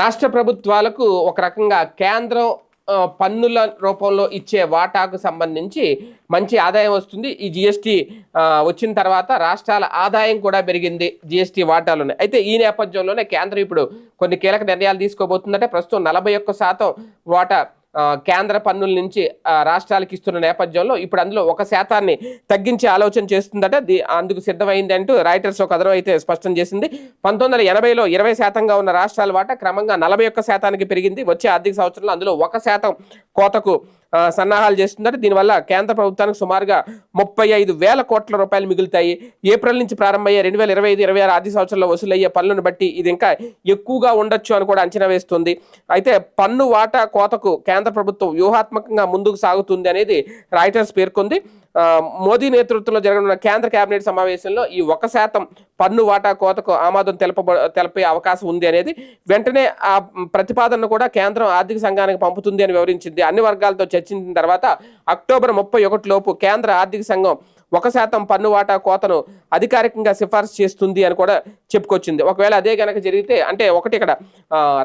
రాష్ట్ర ప్రభుత్వాలకు ఒక రకంగా కేంద్రం పన్నుల రూపంలో ఇచ్చే వాటాకు సంబంధించి మంచి ఆదాయం వస్తుంది. ఈ జిఎస్టీ వచ్చిన తర్వాత రాష్ట్రాల ఆదాయం కూడా పెరిగింది. జిఎస్టీ వాటాలోనే. అయితే ఈ నేపథ్యంలోనే కేంద్రం ఇప్పుడు కొన్ని కీలక నిర్ణయాలు తీసుకోబోతుందంటే ప్రస్తుతం నలభై ఒక్క శాతం వాటా కేంద్ర పన్నుల నుంచి రాష్ట్రాలకు ఇస్తున్న నేపథ్యంలో ఇప్పుడు అందులో ఒక శాతాన్ని తగ్గించే ఆలోచన చేస్తుందట. ది అందుకు సిద్ధమైంది అంటూ రైటర్స్ ఒక కథనం అయితే స్పష్టం చేసింది. పంతొమ్మిది వందల ఎనభైలో ఇరవై శాతంగా ఉన్న రాష్ట్రాల వాటా క్రమంగా నలభై ఒక్క శాతానికి పెరిగింది. వచ్చే ఆర్థిక సంవత్సరంలో అందులో ఒక శాతం కోతకు సన్నాహాలు చేస్తుందంటే దీనివల్ల కేంద్ర ప్రభుత్వానికి సుమారుగా ముప్పై ఐదు వేల కోట్ల రూపాయలు మిగులుతాయి. ఏప్రిల్ నుంచి ప్రారంభమయ్యే రెండు వేల ఇరవై ఐదు ఇరవై ఆరు ఆర్థిక సంవత్సరంలో వసూలయ్యే పన్నును బట్టి ఇది ఇంకా ఎక్కువగా ఉండొచ్చు అని కూడా అంచనా వేస్తుంది. అయితే పన్ను వాటా కోతకు కేంద్ర ప్రభుత్వం వ్యూహాత్మకంగా ముందుకు సాగుతుంది అనేది రాయిటర్స్ పేర్కొంది. మోదీ నేతృత్వంలో జరగనున్న కేంద్ర కేబినెట్ సమావేశంలో ఈ ఒక శాతం పన్ను వాటా కోతకు ఆమోదం తెలపబ తెలిపే అవకాశం ఉంది అనేది వెంటనే ఆ ప్రతిపాదనను కూడా కేంద్రం ఆర్థిక సంఘానికి పంపుతుంది అని వివరించింది. అన్ని వర్గాలతో చర్చించిన తర్వాత అక్టోబర్ ముప్పై ఒకటి లోపు కేంద్ర ఆర్థిక సంఘం ఒక శాతం పన్ను వాటా కోతను అధికారికంగా సిఫార్సు చేస్తుంది అని కూడా చెప్పుకొచ్చింది. ఒకవేళ అదే కనుక జరిగితే అంటే ఒకటి ఇక్కడ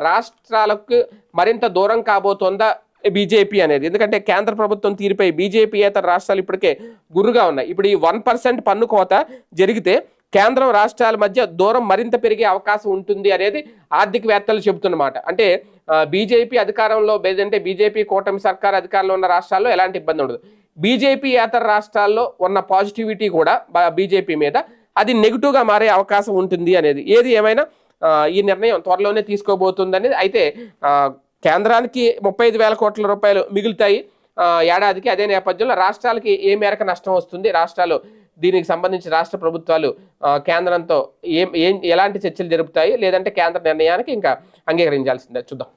రాష్ట్రాలకు మరింత దూరం కాబోతోందా బీజేపీ అనేది? ఎందుకంటే కేంద్ర ప్రభుత్వం తీరుపై బీజేపీ ఇతర రాష్ట్రాలు ఇప్పటికే గురుగా ఉన్నాయి. ఇప్పుడు ఈ వన్ పర్సెంట్ పన్ను కోత జరిగితే కేంద్రం రాష్ట్రాల మధ్య దూరం మరింత పెరిగే అవకాశం ఉంటుంది అనేది ఆర్థికవేత్తలు చెబుతున్నమాట. అంటే బీజేపీ అధికారంలో లేదంటే బీజేపీ కూటమి సర్కార్ అధికారంలో ఉన్న రాష్ట్రాల్లో ఎలాంటి ఇబ్బంది ఉండదు. బీజేపీ ఏతర రాష్ట్రాల్లో ఉన్న పాజిటివిటీ కూడా బీజేపీ మీద అది నెగిటివ్గా మారే అవకాశం ఉంటుంది అనేది. ఏది ఏమైనా ఈ నిర్ణయం త్వరలోనే తీసుకోబోతుందనేది అయితే కేంద్రానికి ముప్పై ఐదు వేల కోట్ల రూపాయలు మిగులుతాయి. ఏడాదికి అదే నేపథ్యంలో రాష్ట్రాలకి ఏ మేరకు నష్టం వస్తుంది? రాష్ట్రాలు దీనికి సంబంధించి రాష్ట్ర ప్రభుత్వాలు కేంద్రంతో ఏం ఏం ఎలాంటి చర్చలు జరుపుతాయి? లేదంటే కేంద్ర నిర్ణయానికి ఇంకా అంగీకరించాల్సిందే. చూద్దాం.